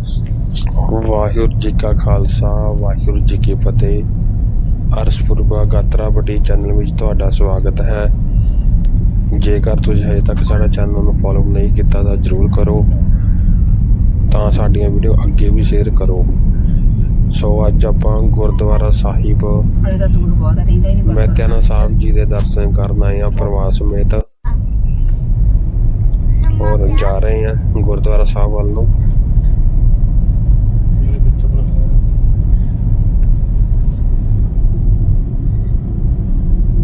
ਵਾਹਿਗੁਰੂ ਜੀ ਕਾ ਖਾਲਸਾ ਵਾਹਿਗੁਰੂ ਜੀ ਕੀ ਫਤਿਹ। ਅਰਸਪੁਰਬਾ ਗਾਤਰਾ ਬੜੀ ਚੈਨਲ ਵਿੱਚ ਤੁਹਾਡਾ ਸਵਾਗਤ ਹੈ। ਜੇਕਰ ਤੁਸੀਂ ਹਜੇ ਤੱਕ ਸਾਡਾ ਚੈਨਲ ਨੂੰ ਫੋਲੋ ਨਹੀਂ ਕੀਤਾ ਤਾਂ ਜਰੂਰ ਕਰੋ। ਤਾਂ ਸਾਡੀਆਂ ਵੀਡੀਓ ਅੱਗੇ ਵੀ ਸ਼ੇਅਰ ਕਰੋ। ਸੋ ਅੱਜ ਆਪਾਂ ਗੁਰਦੁਆਰਾ ਸਾਹਿਬ ਨਹੀਂ ਮਹਿਤਿਆਨਾ ਸਾਹਿਬ। ਜੀ ਦੇ ਦਰਸ਼ਨ ਕਰਨ ਆਏ ਆ ਪਰਿਵਾਰ ਸਮੇਤ। ਔਰ ਜਾ ਰਹੇ ਆ ਗੁਰਦੁਆਰਾ ਸਾਹਿਬ ਵੱਲ ਨੂੰ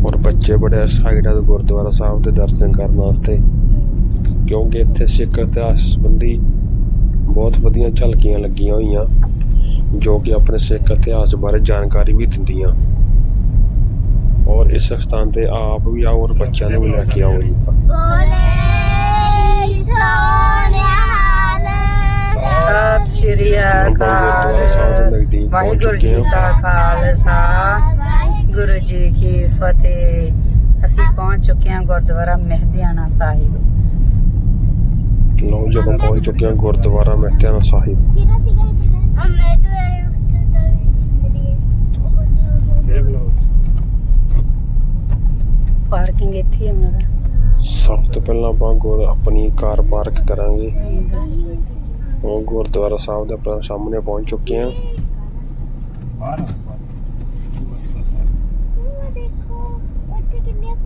ਔਰ ਬੱਚੇ ਬੜੇ ਐਕਸਾਈਟਡ ਆ ਗੁਰਦੁਆਰਾ ਸਾਹਿਬ ਦੇ ਦਰਸ਼ਨ ਕਰਨ ਵਾਸਤੇ। ਕਿਉਂਕਿ ਇੱਥੇ ਸਿੱਖ ਇਤਿਹਾਸ ਸੰਬੰਧੀ ਬਹੁਤ ਵਧੀਆ ਝਲਕੀਆਂ ਲੱਗੀਆਂ ਹੋਈਆਂ ਜੋ ਕਿ ਆਪਣੇ ਸਿੱਖ ਇਤਿਹਾਸ ਬਾਰੇ ਜਾਣਕਾਰੀ ਵੀ ਦਿੰਦੀਆਂ। ਔਰ ਇਸ ਸਥਾਨ ਤੇ ਆਪ ਵੀ ਆਓ ਔਰ ਬੱਚਿਆਂ ਨੂੰ ਵੀ ਲੈ ਕੇ ਆਓ। ਜੀ ਬੋਲੇ ਸਤਿ ਸ਼੍ਰੀ ਅਕਾਲ। ਵਾਹਿਗੁਰੂ ਜੀ ਕਾ ਖਾਲਸਾ। ਗੁਰੂ ਜੀ ਕੀ ਫਤਿਹ। ਅਸੀਂ ਪਹੁੰਚ ਚੁੱਕੇ ਹਾਂ ਗੁਰਦੁਆਰਾ ਮਹਿਦਿਆਣਾ ਸਾਹਿਬ। ਲਓ ਜਦੋਂ ਪਹੁੰਚ ਚੁੱਕੇ ਹਾਂ ਗੁਰਦੁਆਰਾ ਮਹਿਤਿਆਨਾ ਸਾਹਿਬ। ਕਿਹਦਾ ਸੀਗਾ ਅੰਮ੍ਰਿਤ ਵੇਲੇ ਪਾਰਕਿੰਗ ਇੱਥੇ ਹੀ ਉਹਨਾਂ ਦਾ। ਸਭ ਤੋਂ ਪਹਿਲਾਂ ਆਪਾਂ ਗੁਰ ਆਪਣੀ ਕਾਰ ਪਾਰਕ ਕਰਾਂਗੇ। ਉਹ ਗੁਰਦੁਆਰਾ ਸਾਹਿਬ ਦੇ ਆਪਾਂ ਸਾਹਮਣੇ ਪਹੁੰਚ ਚੁੱਕੇ ਹਾਂ। ਉਹ ਦੇਖੋ ਉੱਥੇ ਕਿੰਨੀਆਂ ਪੁਤਲੀਆਂ ਬਣੀਆਂ ਵਾ ਹੈਨਾ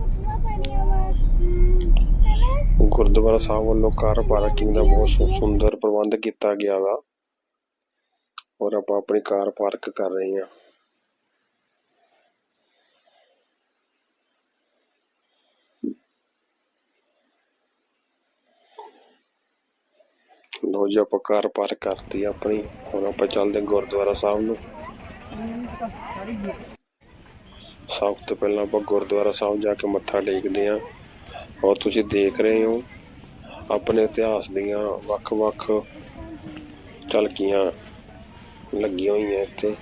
ਗੁਰਦੁਆਰਾ ਸਾਹਿਬ ਵੱਲੋਂ ਕਾਰ ਪਾਰਕਿੰਗ ਦਾ ਬਹੁਤ ਸੁੰਦਰ ਪ੍ਰਬੰਧ ਕੀਤਾ ਗਿਆ ਵਾ। ਔਰ ਆਪਾਂ ਆਪਣੀ ਕਾਰ ਪਾਰਕ ਕਰ ਰਹੇ ਹਾਂ। ਲੋ ਜੀ, ਆਪਾਂ ਕਾਰ ਪਾਰਕ ਕਰਤੀ ਆਪਣੀ। ਹੁਣ ਆਪਾਂ ਚੱਲਦੇ ਗੁਰਦੁਆਰਾ ਸਾਹਿਬ ਨੂੰ। ਸਭ ਤੋਂ ਪਹਿਲਾਂ ਆਪਾਂ ਗੁਰਦੁਆਰਾ ਸਾਹਿਬ ਜਾ ਕੇ ਮੱਥਾ ਟੇਕਦੇ ਹਾਂ। ਔਰ ਤੁਸੀਂ ਦੇਖ ਰਹੇ ਹੋ ਆਪਣੇ ਇਤਿਹਾਸ ਦੀਆਂ ਵੱਖ-ਵੱਖ ਝਲਕੀਆਂ ਲੱਗੀਆਂ ਹੋਈਆਂ ਇੱਥੇ।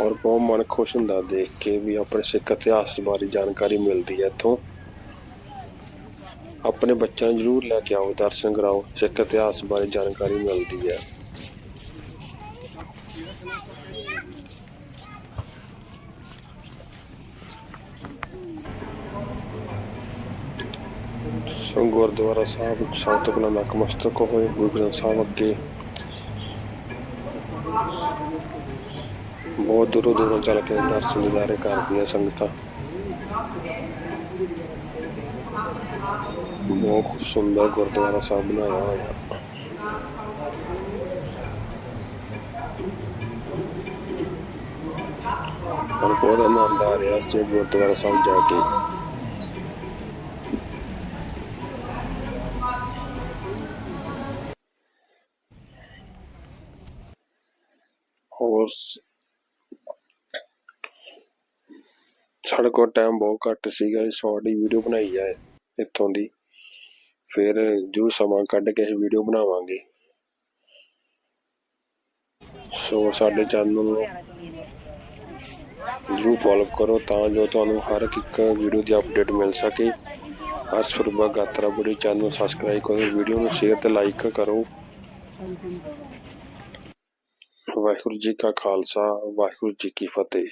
ਔਰ ਬਹੁਤ ਮਨ ਖੁਸ਼ ਹੁੰਦਾ ਦੇਖ ਕੇ ਵੀ ਆਪਣੇ ਸਿੱਖ ਇਤਿਹਾਸ ਬਾਰੇ ਜਾਣਕਾਰੀ ਮਿਲਦੀ ਹੈ ਇੱਥੋਂ। ਆਪਣੇ ਬੱਚਿਆਂ ਨੂੰ ਜ਼ਰੂਰ ਲੈ ਕੇ ਆਓ, ਦਰਸ਼ਨ ਕਰਾਓ, ਸਿੱਖ ਇਤਿਹਾਸ ਬਾਰੇ ਜਾਣਕਾਰੀ ਮਿਲਦੀ ਹੈ। ਸੋ ਗੁਰਦੁਆਰਾ ਸਾਹਿਬ ਵਿੱਚ ਤੋਂ ਪਹਿਲਾਂ ਨਤਮਸਤਕ ਹੋਏ, ਗੁਰੂ ਗ੍ਰੰਥ ਸਾਹਿਬ ਅੱਗੇ। ਬਹੁਤ ਦੂਰੋਂ ਦੂਰੋਂ ਚੱਲ ਕੇ ਦਰਸ਼ਨ ਦਿਦਾਰੇ ਕਰਦੀਆਂ ਸੰਗਤਾਂ। ਬਹੁਤ ਸੁੰਦਰ ਗੁਰਦੁਆਰਾ ਸਾਹਿਬ ਬਣਾਇਆ ਹੋਇਆ। ਪਰ ਬਹੁਤ ਆਨੰਦ ਆ ਰਿਹਾ ਸੀ ਗੁਰਦੁਆਰਾ ਸਾਹਿਬ ਜਾ ਕੇ। ਹੋਰ ਸਾਡੇ ਕੋਲ ਟਾਈਮ ਬਹੁਤ ਘੱਟ ਸੀਗਾ ਸ਼ਾਰਟ ਹੀ ਵੀਡੀਓ ਬਣਾਈ ਹੈ ਇੱਥੋਂ ਦੀ। ਫਿਰ ਜੋ ਸਮਾਂ ਕੱਢ ਕੇ ਇਹ ਵੀਡੀਓ ਬਣਾਵਾਂਗੇ। ਸੋ ਸਾਡੇ ਚੈਨਲ ਨੂੰ ਜਰੂਰ ਫੋਲੋ ਕਰੋ ਤਾਂ ਜੋ ਤੁਹਾਨੂੰ ਹਰ ਇੱਕ ਵੀਡੀਓ ਦੀ ਅਪਡੇਟ ਮਿਲ ਸਕੇ। ਅਸਫਰਬਾ ਗਾਤਰਾ ਬੜੀ ਚੈਨਲ ਨੂੰ ਸਬਸਕ੍ਰਾਈਬ ਕਰੋ ਵੀਡੀਓ ਨੂੰ ਸ਼ੇਅਰ ਤੇ ਲਾਈਕ ਕਰੋ। ਵਾਹਿਗੁਰੂ ਜੀ ਕਾ ਖਾਲਸਾ, ਵਾਹਿਗੁਰੂ ਜੀ ਕੀ ਫਤਿਹ।